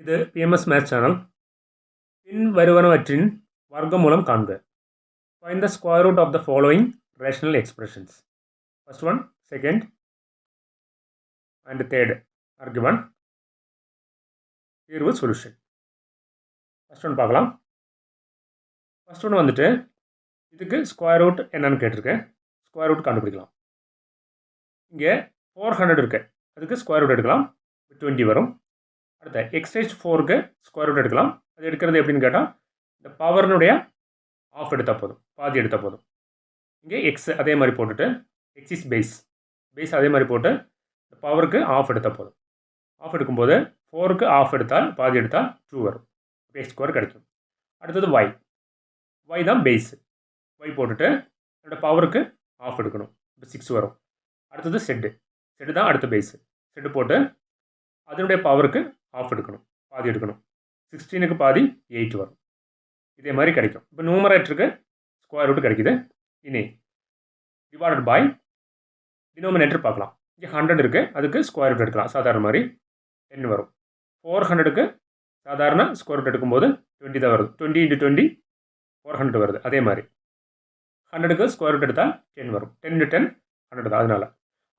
இது BMS maths channel பின் வருவனவற்றின் வர்க்கம் மூலம் காண்க. Find the square root of the following rational expressions first one second and third argument தீர்வு சொல்யூஷன் ஃபர்ஸ்ட் ஒன் பார்க்கலாம். ஃபர்ஸ்ட் ஒன் வந்துட்டு இதுக்கு ஸ்கொயர் ரூட் என்னன்னு கேட்டிருக்கேன். ஸ்கொயர் ரூட் கண்டுபிடிக்கலாம். இங்கே ஃபோர் ஹண்ட்ரட் இருக்கு. அதுக்கு ஸ்கொயர் ரூட் எடுக்கலாம். டுவெண்ட்டி வரும். அடுத்த எக்ஸைஸ் ஃபோருக்கு ஸ்கொயர் ரூட் எடுக்கலாம். அது எடுக்கிறது எப்படின்னு கேட்டால் இந்த பவர்னுடைய ஆஃப் எடுத்தால் போதும். பாதி எடுத்தால் போதும். இங்கே எக்ஸ் அதே மாதிரி போட்டுட்டு எக்ஸ் இஸ் பேஸ் பேஸ் அதே மாதிரி போட்டு இந்த பவருக்கு ஆஃப் எடுத்தால் போதும். ஆஃப் எடுக்கும்போது ஃபோருக்கு ஆஃப் எடுத்தால் பாதி எடுத்தால் டூ வரும். பேஸ் ஸ்கொயர் கிடைக்கும். அடுத்தது ஒய் ஒய் தான் பேஸ் ஒய் போட்டுட்டு என்னோடய பவருக்கு ஆஃப் எடுக்கணும். இப்போ சிக்ஸ் வரும். அடுத்தது செட்டு செட்டு தான் அடுத்த பேஸு செட்டு போட்டு அதனுடைய பவருக்கு ஆஃப் எடுக்கணும் பாதி எடுக்கணும். சிக்ஸ்டீனுக்கு பாதி எயிட் வரும். இதே மாதிரி கிடைக்கும். இப்போ நியூமரேட்டருக்கு ஸ்கொயர் ரூட் கிடைக்குது. இனி டிவைடட் பை டினோமினேட்டர் பார்க்கலாம். இங்கே ஹண்ட்ரட் இருக்குது அதுக்கு ஸ்கொயர் ரூட் எடுக்கலாம். சாதாரண மாதிரி டென் வரும். ஃபோர் ஹண்ட்ரடுக்கு சாதாரண ஸ்கொயர் ரூட் எடுக்கும்போது டுவெண்ட்டி தான் வருது. Twenty into twenty four hundred வருது. அதே மாதிரி ஹண்ட்ரடுக்கு ஸ்கொயர் ரூட் எடுத்தால் டென் வரும். டென் இன்ட்டு டென் ஹண்ட்ரட் தான். அதனால்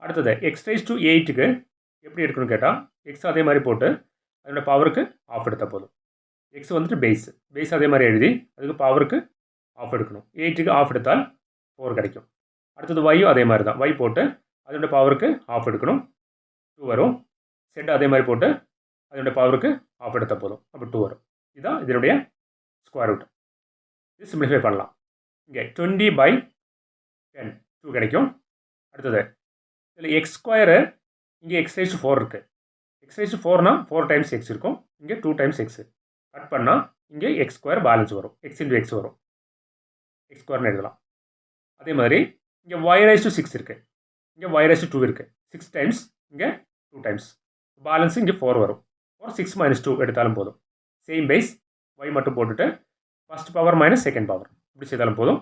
அடுத்தது எக்ஸ்டைஸ் டு எயிட்டுக்கு எப்படி எடுக்கணும்னு கேட்டால் எக்ஸ் அதே மாதிரி போட்டு அதோட பவருக்கு ஆஃப் எடுத்தால் போதும். எக்ஸ் வந்துட்டு பேஸ் பேஸ் அதே மாதிரி எழுதி அதுக்கு பவருக்கு ஆஃப் எடுக்கணும். எயிட்டுக்கு ஆஃப் எடுத்தால் ஃபோர் கிடைக்கும். அடுத்தது ஒய்யும் அதே மாதிரி தான். ஒய் போட்டு அதோட பவருக்கு ஆஃப் எடுக்கணும். டூ வரும். செட் அதே மாதிரி போட்டு அதோட பவருக்கு ஆஃப் எடுத்தால் போதும். அப்போ டூ வரும். இதுதான் இதனுடைய ஸ்கொயர் ரூட் இது சிம்பிளிஃபை பண்ணலாம். இங்கே டுவெண்ட்டி பை டென் டூ கிடைக்கும். அடுத்தது இதில் எக்ஸ் ஸ்கொயரு இங்கே எக்ஸ் ரைஸ் ஃபோர் இருக்குது எக்ஸ் ரைஸ் ஃபோர்னா ஃபோர் டைம்ஸ் எக்ஸ் இருக்கும். இங்கே டூ டைம்ஸ் எக்ஸு கட் பண்ணால் இங்கே எக்ஸ் ஸ்கொயர் பேலன்ஸ் வரும். எக்ஸ் இன்டு எக்ஸ் வரும். எக்ஸ் ஸ்கொயர்னு எழுதலாம். அதே மாதிரி இங்கே ஒய் ரைஸ் டு சிக்ஸ் இருக்குது இங்கே ஒய் ரைஸ் டு டூ இருக்குது சிக்ஸ் டைம்ஸ் இங்கே டூ டைம்ஸ் பேலன்ஸ் இங்கே ஃபோர் வரும். ஃபோர் சிக்ஸ் மைனஸ் டூ எடுத்தாலும் போதும். சேம் பேஸ் ஒய் மட்டும் போட்டுட்டு first power minus second power இப்படி செய்தாலும் போதும்.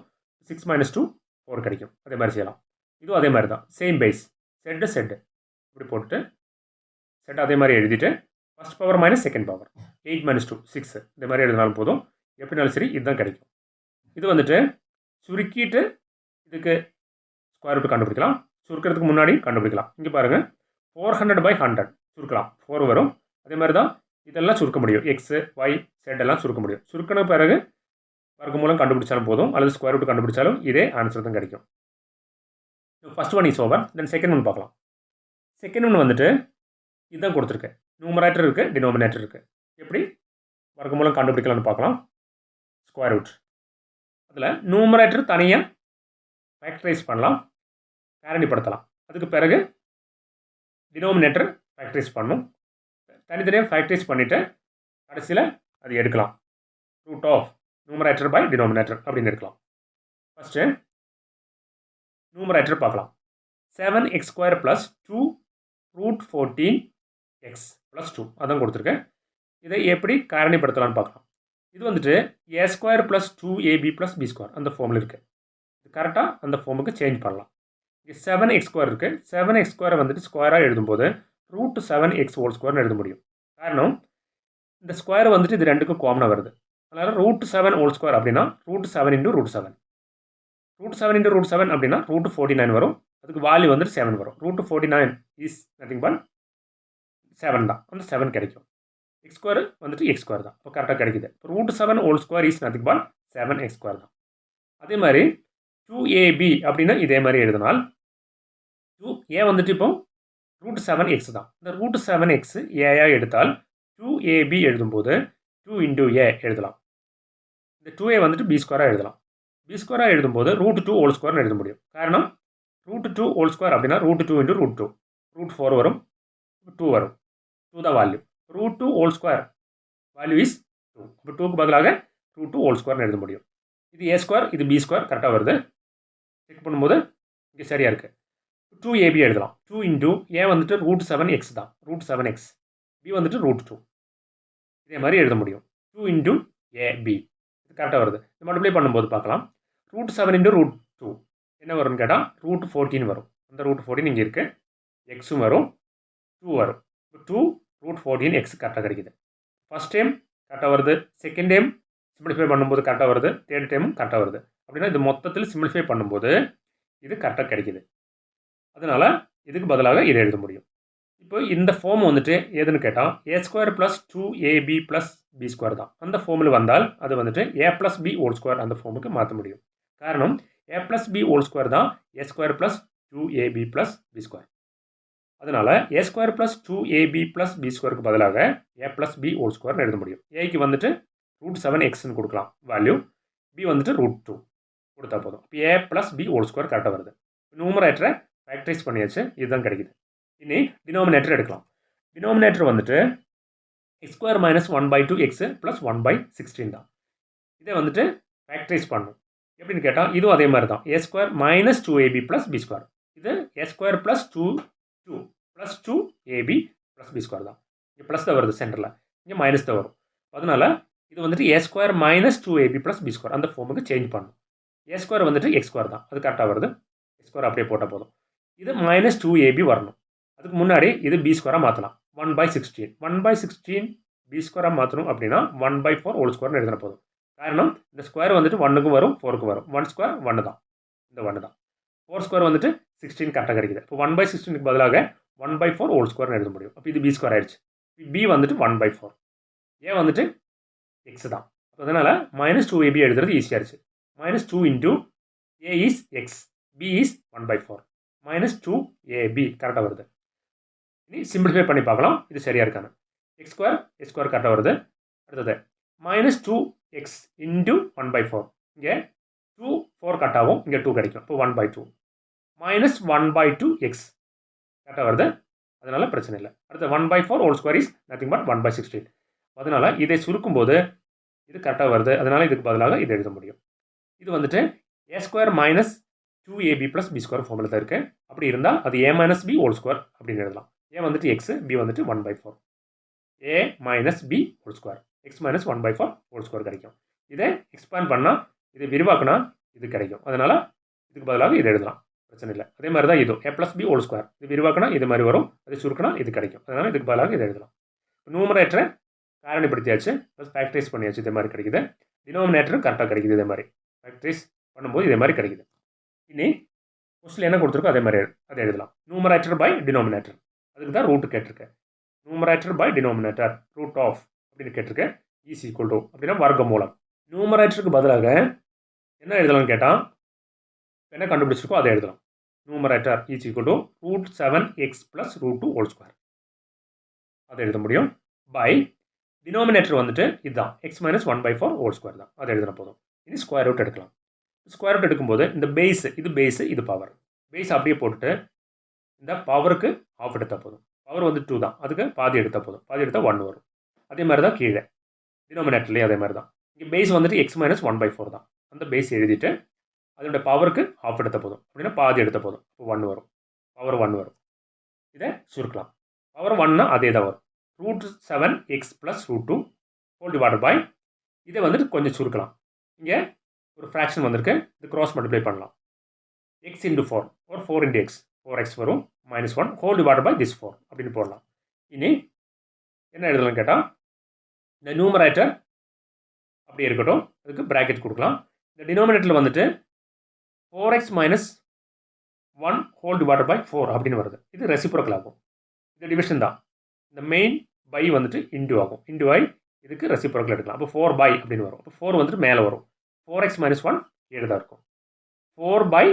சிக்ஸ் மைனஸ் டூ ஃபோர் கிடைக்கும். அதே மாதிரி செய்யலாம். இதுவும் அதே மாதிரி தான். சேம் பேஸ் செட்டு செட்டு இப்படி போட்டுட்டு செட் அதே மாதிரி எழுதிட்டு first power minus second power eight minus two six இந்த மாதிரி எழுதினாலும் போதும். எப்படினாலும் சரி இதுதான் கிடைக்கும். இது வந்துட்டு சுருக்கிட்டு இதுக்கு ஸ்கொயர் ரூட் கண்டுபிடிக்கலாம். சுருக்கிறதுக்கு முன்னாடி கண்டுபிடிக்கலாம். இங்கே பாருங்கள் ஃபோர் ஹண்ட்ரட் பை ஹண்ட்ரட் சுருக்கலாம். ஃபோர் வரும். அதே மாதிரி தான் இதெல்லாம் சுருக்க முடியும். எக்ஸு ஒய் செட் எல்லாம் சுருக்க முடியும். சுருக்கின பிறகு வர்க்க மூலம் கண்டுபிடிச்சாலும் போதும். அல்லது ஸ்கொயர் ரூட் கண்டுபிடிச்சாலும் இதே ஆன்சர் தான் கிடைக்கும். First one is over then second one பார்க்கலாம். செகண்ட் ஒன் வந்துட்டு இதுதான் கொடுத்துருக்கேன். நியூமரேட்டர் இருக்குது டினோமினேட்டர் இருக்குது எப்படி? வர்க்க மூலம் கண்டுபிடிக்கலாம்னு பார்க்கலாம். ஸ்கொயர் ரூட் அதில் நியூமரேட்டர் தனியாக ஃபேக்டரைஸ் பண்ணலாம். காரணிப்படுத்தலாம் அதுக்கு பிறகு டினோமினேட்டர் ஃபேக்டரைஸ் பண்ணும். தனித்தனியாக ஃபேக்டரைஸ் பண்ணிவிட்டு கடைசியில் அது எடுக்கலாம். Root of numerator by denominator அப்படின்னு எடுக்கலாம். ஃபஸ்ட்டு நியூமரேட்டர் பார்க்கலாம். Seven X square plus two root fourteen X plus two அதான் கொடுத்துருக்கேன். இதை எப்படி காரணிப்படுத்தலாம்னு பார்க்கலாம். இது வந்துட்டு A square plus two AB plus B square அந்த ஃபார்மில் இருக்குது இது கரெக்டாக அந்த ஃபார்முக்கு சேஞ்ச் பண்ணலாம். இங்கே செவன் எக்ஸ் ஸ்கொயர் இருக்குது செவன் எக்ஸ் ஸ்கொயரை வந்துட்டு ஸ்கொயராக எழுதும்போது ரூட் செவன் எக்ஸ் ஹோல் ஸ்கொயர்னு எழுத முடியும். காரணம் இந்த ஸ்கொயர் வந்துட்டு இது ரெண்டுக்கும் காமனாக வருது. அதனால் ரூட் செவன் ஹோல் ஸ்கொயர் அப்படின்னா root seven into root seven root seven into root seven அப்படின்னா ரூட் ஃபோர்ட்டி நைன் வரும். அதுக்கு வேல்யூ வந்துட்டு செவன் வரும். Root forty nine is nothing but seven தான். அந்த செவன் கிடைக்கும். எக்ஸ் ஸ்கொயர் வந்துட்டு எக்ஸ் ஸ்கொயர் தான். இப்போ கரெக்டாக கிடைக்குது. இப்போ root seven whole square is nothing but seven X square தான். அதே மாதிரி டூ ஏபி அப்படின்னா இதே மாதிரி எழுதினால் டூ ஏ வந்துட்டு இப்போ ரூட் செவன் எக்ஸ் தான். இந்த ரூட் செவன் எக்ஸ் ஏயாக எடுத்தால் டூ ஏபி எழுதும்போது டூ இன்டூ ஏ எழுதலாம். இந்த டூ ஏ வந்துட்டு பி ஸ்கொயராக எழுதலாம். பி ஸ்கொயராக எழுதும்போது ரூட் டூ ஹோல் ஸ்கொயர்னு எழுத முடியும். காரணம் ரூட் டூ ஹோல் ஸ்கொயர் அப்படின்னா root two into root two root four வரும் டூ வரும். Two the volume root two whole square value is two இப்போ டூக்கு பதிலாக ரூட் டூ ஹோல் ஸ்கொயர்னு எழுத முடியும். இது ஏ ஸ்கொயர் இது பி ஸ்கொயர் கரெக்டாக வருது. செக் பண்ணும்போது இங்கே சரியாக இருக்குது டூ ஏபி எழுதலாம். டூ இன்டூ ஏ வந்துட்டு ரூட் செவன் எக்ஸ் தான். ரூட் செவன் எக்ஸ் பி வந்துட்டு ரூட் டூ இதே மாதிரி எழுத முடியும். டூ இன்டூ ஏபி இது கரெக்டாக வருது. இது மல்டிப்ளை பண்ணும்போது பார்க்கலாம். Root seven into root two என்ன வரும்னு கேட்டால் ரூட் ஃபோர்டீன் வரும். அந்த ரூட் ஃபோர்டீன் இங்கே இருக்குது எக்ஸும் வரும். டூ வரும். டூ ரூட் ஃபோர்டீன் எக்ஸ் கரெக்டாக கிடைக்குது. ஃபஸ்ட் டைம் கரெக்டாக வருது. செகண்ட் டைம் சிம்பிளிஃபை பண்ணும்போது கரெக்டாக வருது. தேர்ட் டைமும் கரெக்டாக வருது. அப்படின்னா இது மொத்தத்தில் சிம்பிளிஃபை பண்ணும்போது இது கரெக்டாக கிடைக்குது. அதனால் இதுக்கு பதிலாக இதை எழுத முடியும். இப்போ இந்த ஃபார்ம் வந்துட்டு எதுன்னு கேட்டால் A square plus two AB plus B square தான். அந்த ஃபார்மில் வந்தால் அது வந்துட்டு A plus B whole square அந்த ஃபார்முக்கு மாற்ற முடியும். காரணம் A plus B whole square தான் A square plus two AB plus B square அதனால் A square plus two AB plus B ஸ்கொயருக்கு பதிலாக ஏ ப்ளஸ் பி ஹோல் ஸ்கொயர்னு எழுத முடியும். ஏக்கு வந்துட்டு ரூட் செவன் எக்ஸ்னு கொடுக்கலாம். வேல்யூ பி வந்துட்டு ரூட் டூ கொடுத்தா போதும். இப்போ A plus B whole square கரெக்டாக வருது. நியூமரேட்டரை ஃபேக்டரைஸ் பண்ணியாச்சு. இதுதான் கிடைக்குது. இனி டினாமினேட்டர் எடுக்கலாம். டினாமினேட்டர் வந்துட்டு X square minus one by two X plus one by sixteen தான். இதை வந்துட்டு ஃபேக்டரைஸ் பண்ணும். எப்படின்னு கேட்டால் இதுவும் அதே மாதிரி தான் A square minus two AB plus B square இது A square plus two two plus two AB plus B square தான். இங்கே ப்ளஸ் தான் வருது சென்டரில் இங்கே மைனஸ் தான் வரும். அதனால் இது வந்துட்டு A square minus two AB plus B square அந்த ஃபார்முக்கு சேஞ்ச் பண்ணும். ஏ ஸ்கொயர் வந்துட்டு எக்ஸ் ஸ்கொயர் தான். அது கரெக்டாக வருது. எக்ஸ் ஸ்கொயர் அப்படியே போட்டால் போதும். இது மைனஸ் டூ ஏபி வரணும். அதுக்கு முன்னாடி இது பி ஸ்கொயராக மாற்றலாம் one by sixteen one by sixteen B ஸ்கொயராக மாற்றணும் அப்படின்னா ஒன் பை ஃபோர் ஓல் ஸ்கொயர்னு எழுதின போதும். காரணம் இந்த ஸ்கொயர் வந்துட்டு ஒன்றுக்கும் வரும் ஃபோருக்கும் வரும். ஒன் ஸ்கொயர் ஒன்று தான். இந்த ஒன்று தான். ஃபோர் ஸ்கொயர் வந்துட்டு சிக்ஸ்டீன் கரெக்டாக கிடைக்குது இப்போ ஒன் பை சிக்ஸ்டீனுக்கு பதிலாக ஒன் பை ஃபோர் ஹோல் ஸ்கொயர்னு எழுத முடியும். அப்போ இது பி ஸ்கொயர் ஆயிடுச்சு. பி வந்துட்டு ஒன் பை ஃபோர் ஏ வந்துட்டு எக்ஸ் தான். அதனால் மைனஸ் டூ ஏபி எழுதுறது இருந்துச்சு minus two into A is X B is one by four minus two AB கரெக்டாக வருது. இனி சிம்பிளிஃபை பண்ணி பார்க்கலாம். இது சரியாக இருக்கானு எக்ஸ் ஸ்கொயர் எக்ஸ் ஸ்கொயர் கரெக்டாக வருது. அடுத்தது minus two X into one by four இங்கே டூ ஃபோர் கட் ஆகும் இங்கே டூ கிடைக்கும். இப்போ one by two minus one by two X கரெக்டாக வருது? அதனால் பிரச்சனை இல்லை. அடுத்து one by four whole square is nothing but one by sixteen அதனால் இதை சுருக்கும்போது இது கரெக்டாக வருது. அதனால் இதுக்கு பதிலாக இதை எழுத முடியும். இது வந்துட்டு A square minus two AB plus B square ஃபார்மில் தான் இருக்குது அப்படி இருந்தால் அது A minus B whole square அப்படின்னு எழுதலாம். ஏ வந்துட்டு எக்ஸ் பி வந்துட்டு one by four A minus B whole square X minus one by four whole square கிடைக்கும். இதை எக்ஸ்பேண்ட் பண்ணால் இதை விரிவாக்கினா இது கிடைக்கும். அதனால் இதுக்கு பதிலாக இதை எழுதலாம். பிரச்சனை இல்லை. அதே மாதிரி தான் இதுவும் A plus B whole square இது விரிவாக்கினா இது மாதிரி வரும். அது சுருக்கினா இது கிடைக்கும். அதனால் இதுக்கு பதிலாக இதை எழுதலாம். நியூமரேட்டரை காரணிப்படுத்தியாச்சு. ப்ளஸ் ஃபேக்டரைஸ் பண்ணியாச்சு. இதே மாதிரி கிடைக்குது. டினோமினேட்டரும் கரெக்டாக கிடைக்குது. இதே மாதிரி. ஃபேக்டரைஸ் பண்ணும்போது இதே மாதிரி கிடைக்குது. இனி கொஸ்டில் என்ன கொடுத்துருக்கோ அதே மாதிரி அதை எழுதலாம். நியூமரேட்டர் பை டினோமினேட்டர் அதுக்கு தான் ரூட் கேட்டிருக்கேன். Numerator by denominator root of அப்படின்னு கேட்டிருக்கேன். ஈஸ் ஈக்குவல் டு அப்படின்னா வர்க்க மூலம் நியூமரேட்டருக்கு பதிலாக என்ன எழுதலாம்னு கேட்டால் என்ன கண்டுபிடிச்சிருக்கோ அதை எழுதலாம் numerator each equal to root seven X plus root two whole square அதை எழுத முடியும். பை டினோமினேட்டர் வந்துட்டு இதுதான். X minus one by four whole square தான். அதை எழுதின போதும். இது ஸ்கொயர் ரூட் எடுக்கலாம். ஸ்கொயர் ரூட் எடுக்கும்போது இந்த பேஸ் இது பேஸு இது பவர் பேஸ் அப்படியே போட்டுட்டு இந்த பவருக்கு ஆஃப் எடுத்தால் போதும். பவர் வந்து டூ தான். அதுக்கு பாதி எடுத்தால் போதும். பாதி எடுத்தால் ஒன் வரும். அதே மாதிரி தான் கீழே டினோமினேட்டர்லேயும் அதே மாதிரி தான் இங்கே பேஸ் வந்துட்டு X minus one by four தான். அந்த பேஸ் எழுதிட்டு அதோட பவருக்கு ஆஃப் எடுத்த போதும். அப்படின்னா பாதி எடுத்த போதும். இப்போ ஒன் வரும். பவர் ஒன் வரும். இதை சுருக்கலாம். பவர் ஒன்னா அதே தான் வரும். Root seven X plus root two whole divided by இதை வந்துட்டு கொஞ்சம் சுருக்கலாம். இங்கே ஒரு ஃப்ராக்ஷன் வந்திருக்கு. இது க்ராஸ் மல்டிப்ளை பண்ணலாம். எக்ஸ் இன்டு ஃபோர் ஒரு four into X four X வரும் minus one whole divide by this four அப்படின்னு போடலாம். இனி என்ன எழுதலாம்னு கேட்டால் இந்த நியூமரேட்டர் அப்படி இருக்கட்டும். அதுக்கு ப்ராக்கெட் கொடுக்கலாம். இந்த டினோமினேட்டரில் வந்துட்டு four X minus one whole divide by four அப்படின்னு வருது. இது ரெசிப்ரோக்கல் ஆகும். இது டிவிஷன் தான். இந்த மெயின் பை வந்துட்டு இன்டு ஆகும். இன்டு ஐ இதுக்கு ரெசிப்ரோக்கல் எடுக்கலாம். அப்போ ஃபோர் பை அப்படின்னு வரும். அப்போ ஃபோர் வந்துட்டு மேலே வரும். ஃபோர் எக்ஸ் மைனஸ் ஒன் கீழே தான் இருக்கும். Four by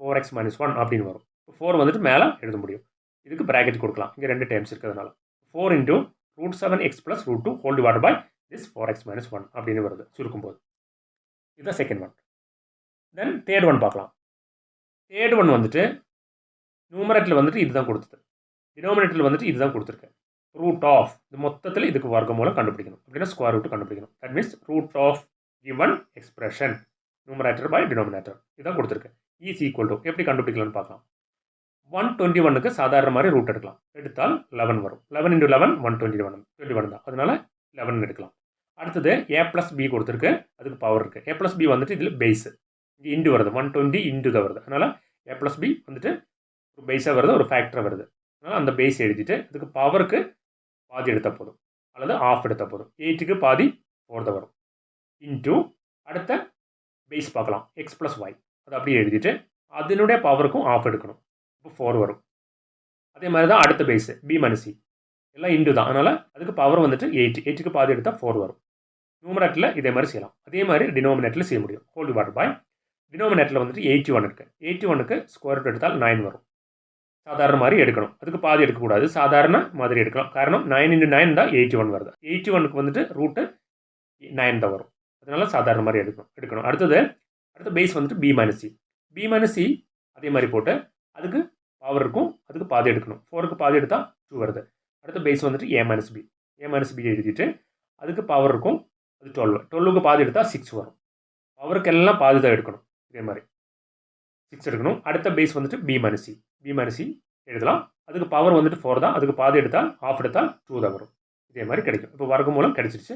four X minus one அப்படின்னு வரும். இப்போ ஃபோர் வந்துட்டு மேலே எழுத முடியும். இதுக்கு ப்ராக்கெட் கொடுக்கலாம். இங்கே ரெண்டு டைம்ஸ் இருக்கிறதுனால. Four into root seven X plus root two whole divide by this four X minus one அப்படின்னு வருது. சுருக்கும்போது. இதுதான் second one then third one பார்க்கலாம். தேர்ட் ஒன் வந்துட்டு நியூமரேட்டில் வந்துட்டு இதுதான் கொடுத்தது டினோமினேட்டரில் வந்துட்டு இதுதான் கொடுத்துருக்கேன் ரூட் ஆஃப் இது மொத்தத்தில் இதுக்கு வர்க்கம் மூலம் கண்டுபிடிக்கணும். அப்படின்னா ஸ்கொயர் ரூட் கண்டுபிடிக்கணும். That means root of given expression numerator by denominator இதுதான் கொடுத்துருக்கேன் ஈஸ் ஈக்குவல் டு எப்படி கண்டுபிடிக்கலாம்னு பார்க்கலாம். ஒன் டுவெண்ட்டி ஒனுக்கு சாதாரண மாதிரி ரூட் எடுக்கலாம். எடுத்தால் லெவன் வரும். Eleven into eleven one twenty one twenty one தான். அதனால லெவன் எடுக்கலாம். அடுத்தது ஏ ப்ளஸ் பி கொடுத்துருக்கு. அதுக்கு பவர் இருக்குது ஏ ப்ளஸ் பி வந்துட்டு இதில் பேஸு இது இண்டு வருது. ஒன் டுவெண்ட்டி இன்டு தான் வருது. அதனால் ஏ ப்ளஸ் பி வந்துட்டு ஒரு பேஸாக வருது ஒரு ஃபேக்டராக வருது. அதனால் அந்த பேஸ் எழுதிட்டு அதுக்கு பவருக்கு பாதி எடுத்தால் போதும். அல்லது ஆஃப் எடுத்தால் போதும். எயிட்டுக்கு பாதி ஃபோர் தான் வரும். இன்ட்டு அடுத்த பேஸ் பார்க்கலாம். எக்ஸ் ப்ளஸ் ஒய் அதை அப்படியே எழுதிட்டு அதனுடைய பவருக்கும் ஆஃப் எடுக்கணும். இப்போ ஃபோர் வரும். அதே மாதிரி தான் அடுத்த பேஸ் பி மைனஸ் சி எல்லாம் இன்டு தான். அதனால் அதுக்கு பவர் வந்துட்டு எயிட் எயிட்டுக்கு பாதி எடுத்தால் ஃபோர் வரும். நியூமரேட்டில் இதே மாதிரி செய்யலாம். அதே மாதிரி டினோமினேட்டில் செய்ய முடியும். ஹோல் வாட்டர் பை டினோமினேட்டில் வந்துட்டு எயிட்டி ஒன் இருக்குது எயிட்டி ஒனுக்கு ஸ்கொயர் ரூட் எடுத்தால் நைன் வரும். சாதாரண மாதிரி எடுக்கணும். அதுக்கு பாதி எடுக்கக்கூடாது. சாதாரண மாதிரி எடுக்கலாம். காரணம் நைன் இன்ட்டு நைன் தான் எயிட்டி ஒன் வருது. எயிட்டி ஒனுக்கு வந்துட்டு ரூட்டு நைன் தான் வரும். அதனால சாதாரண மாதிரி எடுக்கணும். எடுக்கணும். அடுத்தது அடுத்த பேஸ் வந்துட்டு B minus C B minus C அதே மாதிரி போட்டு அதுக்கு பவர் இருக்கும். அதுக்கு பாதி எடுக்கணும். ஃபோருக்கு பாதி எடுத்தால் டூ வருது. அடுத்த பேஸ் வந்துட்டு A minus B A minus B எழுதிட்டு அதுக்கு பவர் இருக்கும். அது டுவெல் டுவெல்லுக்கு பாதி எடுத்தால் சிக்ஸ் வரும். பவருக்கு எல்லாம் பாதி தான் எடுக்கணும். இதே மாதிரி. சிக்ஸ் எடுக்கணும். அடுத்த பேஸ் வந்துட்டு பி மைனஸ் பி மைனஸ் எழுதலாம். அதுக்கு பவர் வந்துட்டு ஃபோர் தான். அதுக்கு பாதி எடுத்தால் ஆஃப் எடுத்தால் டூ தான் வரும். இதே மாதிரி கிடைக்கும். இப்போ வர்க்க மூலம் கிடைச்சிருச்சு.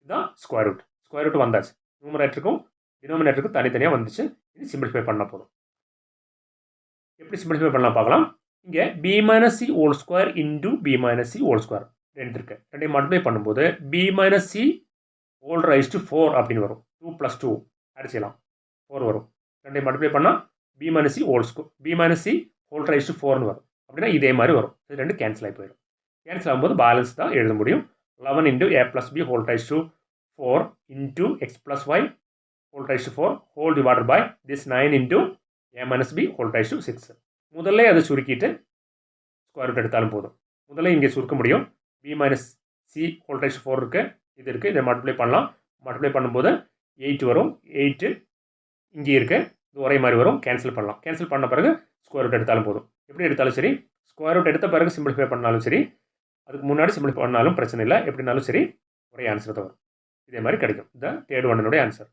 இதுதான் ஸ்கொயர் ரூட் ஸ்கொயர் ரூட் வந்தாச்சு. நியூமரேட்டருக்கும் டினோமினேட்டருக்கும் தனித்தனியாக வந்துச்சு. இது சிம்பிளிஃபை பண்ணால் போதும். எப்படி சிம்பிளிஃபை பண்ணலாம் பார்க்கலாம். இங்கே B minus C whole square into B minus C whole square ரெண்டு இருக்கு. ரெண்டையும் மல்டிப்ளை பண்ணும்போது B minus C whole raise to four அப்படின்னு வரும். டூ ப்ளஸ் டூ அடிச்சிடலாம். ஃபோர் வரும். ரெண்டையும் மல்டிப்ளை பண்ணால் B minus C whole square B minus C whole raise to ஃபோர்னு வரும். அப்படின்னா இதே மாதிரி வரும். இது ரெண்டு கேன்சல் ஆகி போயிடும். கேன்சல் ஆகும்போது பேலன்ஸ் தான் எழுத முடியும். Eleven into A plus B whole raise to four into X plus Y whole raise to four whole divided by this nine into A minus B whole raise to six முதல்ல அதை சுருக்கிட்டு square root எடுத்தாலும் போதும். முதல்ல இங்கே சுருக்க முடியும். B minus C whole raise four இருக்குது இது இருக்குது இதை மல்டிப்ளை பண்ணலாம். மல்டிப்ளை பண்ணும்போது எயிட் வரும். எயிட்டு இங்கே இருக்குது இது ஒரே மாதிரி வரும். கேன்சல் பண்ணலாம். கேன்சல் பண்ண பிறகு ஸ்கொயர் ரூட் எடுத்தாலும் போதும். எப்படி எடுத்தாலும் சரி ஸ்கொயர் ரூட் எடுத்த பிறகு சிம்பிளிஃபை பண்ணாலும் சரி அதுக்கு முன்னாடி சிம்பிளிஃபை பண்ணாலும் பிரச்சனை இல்லை. எப்படினாலும் சரி ஒரே ஆன்சர் தான் வரும். இதே மாதிரி கிடைக்கும். இந்த தேர்ட் ஒன்னுடைய ஆன்சர்